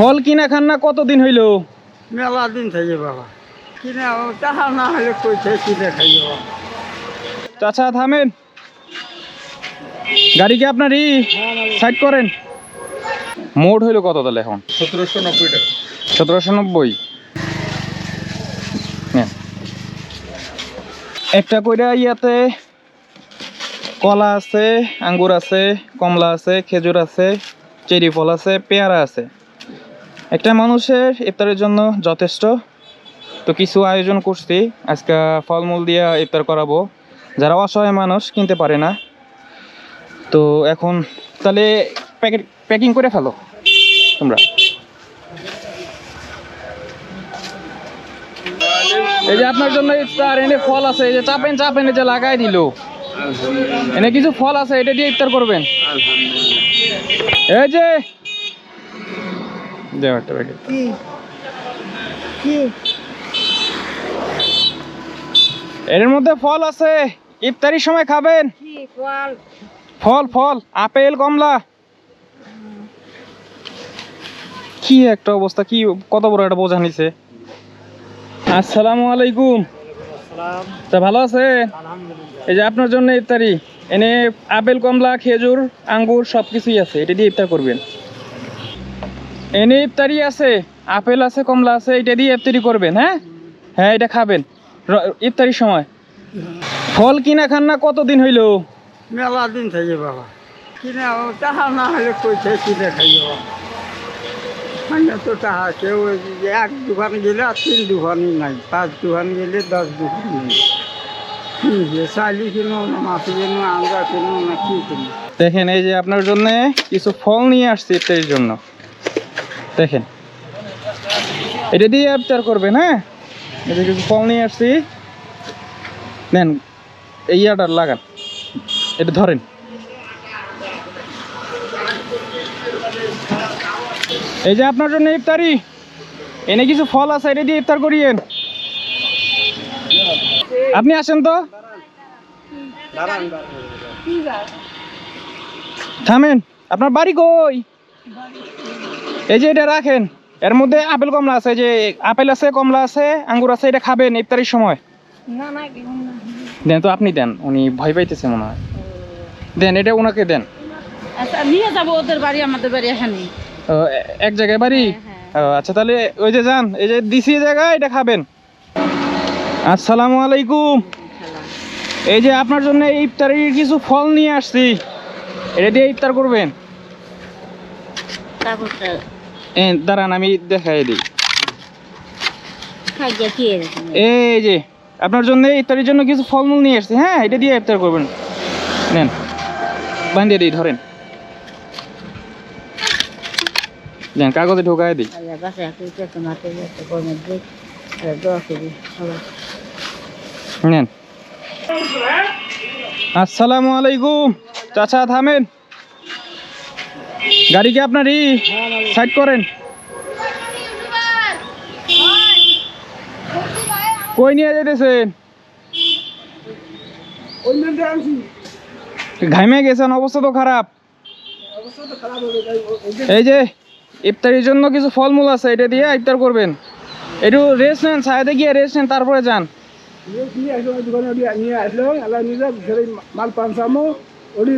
ফল কিনা খান না কতদিন হইল? মেলা দিন থেকে বাবা। কিনে টাকা না হলে কই কিনে খাই চাচা থামেন। গাড়ি কি আপনারই? সাইড করেন। মোট হইল কত তাহলে এখন? সতেরোশো নব্বই টাকা। সতেরোশো নব্বই। একটা কইরা ইয়াতে কলা আছে আঙ্গুর আছে কমলা আছে খেজুর আছে চেরি ফল আছে পেয়ারা আছে। একটা মানুষের ইফতারের জন্য যথেষ্ট। তো কিছু আয়োজন করছি। আজকে ফলমূল দিয়ে ইফতার করাবো। যারা অসহায় মানুষ কিনতে পারে না। তো এখন তাহলে প্যাকেট প্যাকিং করে ফেলো। তোমরা। এই যে আপনার জন্য ইফতার, এনে ফল আছে। এই যে চাপেন চাপেন এই যে লাগাই দিল। এনে কিছু ফল আছে, এটা দিয়ে ইফতার করবেন। এই যে দেও একটা প্যাকেট কি? কি? এর মধ্যে ফল আছে। ইফতারির সময় খাবেন। ফল? ফল ফল আপেল কমলা। কি একটা অবস্থা কি কত বড় একটা বোঝা নিছে। আসসালামু আলাইকুম। তা ভালো আছে এই যে আপনার জন্য ইফতারি এনে আপেল কমলা খেজুর আঙ্গুর সব কিছুই আছে এটা দিয়ে ইফতার করবেন। এনে ইফতারি আছে আপেল আছে কমলা আছে এটা দিয়ে ইফতারি করবেন হ্যাঁ? হ্যাঁ এটা খাবেন। ইফতারির সময়। ফল কিনা খান না কতদিন হইল? মেলা দিন থেকে বাবা। কিনে টাকা না হলে কই থেকে কিনে খাই মানে তো টাকা কেউ এক দোকান গেলে আর তিন দোকানই নাই পাঁচ দোকান গেলে দশ দোকান নেই। চালি কিনো না মাছ কিনো আন্দা কিনো না কি কিনো। দেখেন এই যে আপনার জন্য কিছু ফল নিয়ে আসছি ইফতারির জন্য। দেখেন। এটা দিয়ে ইফতার করবেন হ্যাঁ? এটা কিছু ফল নিয়ে আসছি। নেন, এই ইয়াটা লাগান। এটা ধরেন। এই যে আপনার জন্য ইফতারি। এনে কিছু ফল আছে, এটা দিয়ে ইফতার করিয়েন। আপনি আসেন তো। থামেন। আপনার বাড়ি কই? এই যে এটা রাখেন এর মধ্যে আপেল কমলা আছে যে আপেল আছে কমলা আছে আঙ্গুর আছে এটা খাবেন ইফতারির সময়। না না দেন তো আপনি দেন উনি ভয় পাইতেছে মনে হয়। দেন এটা ওনাকে দেন। আচ্ছা নিয়ে যাব ওদের বাড়ি আমাদের বাড়ি এখানে। এক জায়গায় বাড়ি? হ্যাঁ, আচ্ছা তাহলে ওই যে যান এই যে দিছি জায়গায় এটা খাবেন। আসসালামু আলাইকুম। এই যে আপনার জন্য ইফতারির কিছু ফল নিয়ে আসছি। এটা দিয়ে ইফতার করবেন। দাঁড়ান আমি দেখাই দিই। এই যে আপনার জন্য ইফতারির জন্য কিছু ফলমূল নিয়ে এসেছি হ্যাঁ? এটা দিয়ে ইফতার করবেন। নেন বান্ধিয়ে দিই ধরেন। কাগজে ঢোকায় দিই। নেন। আসসালামু আলাইকুম। চাচা থামেন। গাড়ি কি আপনারই? সাইড করেন। কই নিয়ে যেতেছেন ঘামে গেছেন, অবস্থা তো খারাপ। এই যে, ইফতারির জন্য কিছু ফলমূল আছে, এটা দিয়ে ইফতার করবেন। একটু রেস্ট নেন সাইডে গিয়ে রেস্ট নেন, তারপরে যান। মাল ওরই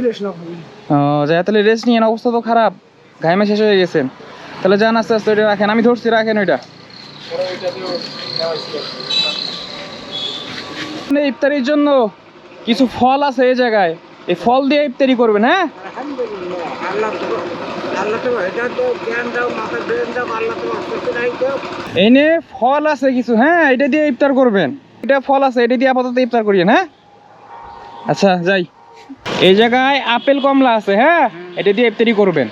যাই তাহলে রেস্ট নিয়ে অবস্থা তো খারাপ। ঘামে শেষ হয়ে গেছেন তাহলে যান, আস্তে আস্তে ওইটা রাখেন। আমি ধরছি, রাখেন ওইটা। মানে ইফতারির জন্য কিছু ফল আছে এই জায়গায়। এই ফল দিয়ে ইফতারি করবেন হ্যাঁ? এনে ফল আছে কিছু হ্যাঁ? এটা দিয়ে ইফতার করবেন। এটা ফল আছে, এটা দিয়ে আপাতত ইফতার করিয়েন হ্যাঁ? আচ্ছা যাই। এই জায়গায় আপেল কমলা আছে হ্যাঁ? এটা দিয়ে ইফতারি করবেন।